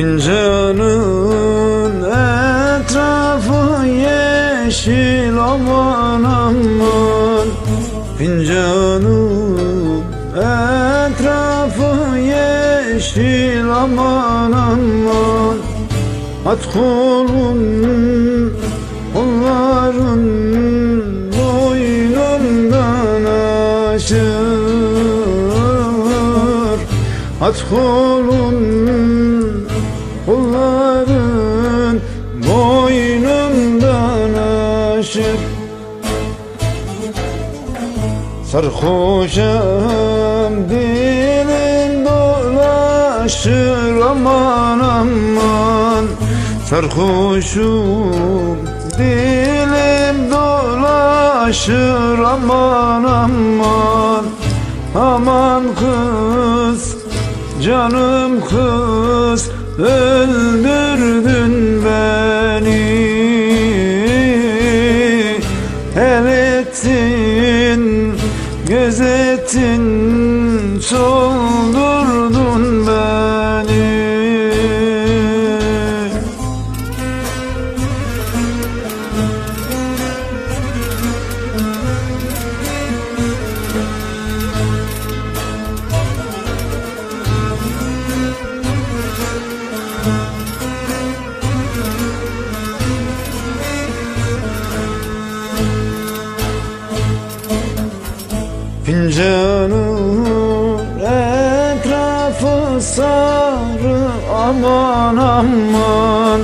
Fincanın etrafı yeşil aman aman. Fincanın etrafı yeşil aman aman. At kolun onların boynundan aşır At kolun onların boynundan aşır Sarhoşam dilim dolaşır aman aman. Sarhoşum dilim dolaşır aman aman. Aman kız canım El ettin, gözettin, Fincanın etrafı sarı aman aman.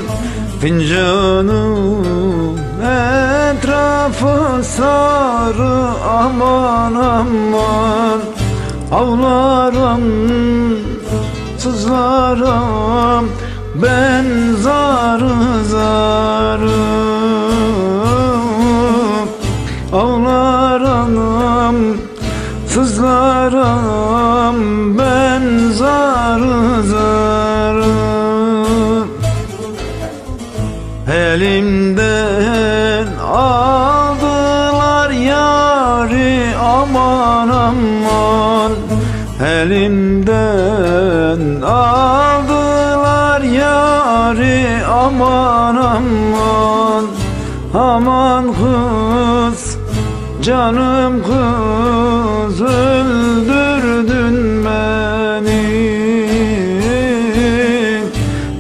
Fincanın etrafı sarı aman aman. Avlarım sızlarım ben sızlarım ben zarı zarı Elimden aldılar yari aman aman. Elimden aldılar yari aman aman. Aman kız canım kız öldürdün beni.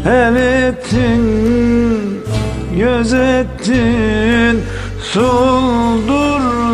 El ettin gözettin soldurdun